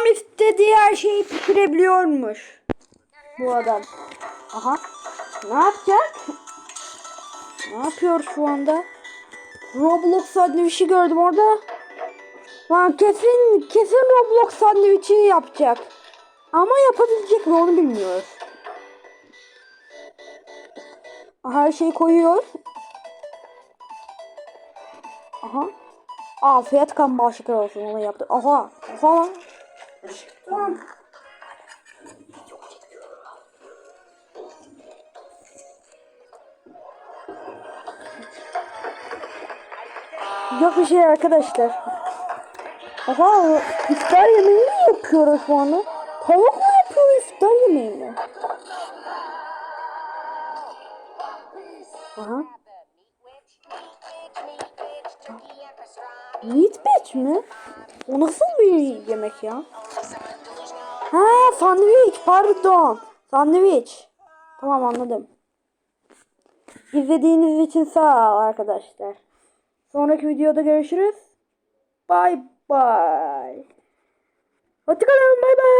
Adam istediği her şeyi pişirebiliyormuş. Bu adam. Aha. Ne yapacak? Ne yapıyor şu anda? Roblox sandviçi gördüm orada. Lan kesin kesin Roblox sandviçi yapacak. Ama yapabilecek mi onu bilmiyoruz. Her şeyi koyuyor. Aha. Afiyet kan bağışıklar olsun onu yaptı. Aha. Aha. Tamam. Yok bir şey arkadaşlar. Aha iftar yemeği mi yapıyoruz şu anda? Tavuk mu yapıyor iftar yemeği mi? Aha. Meat batch mi? O nasıl bir yemek ya? Ha sandviç pardon. Sandviç. Tamam anladım. İzlediğiniz için sağ ol arkadaşlar. Sonraki videoda görüşürüz. Bye bye. Hoşçakalın. Bye bye.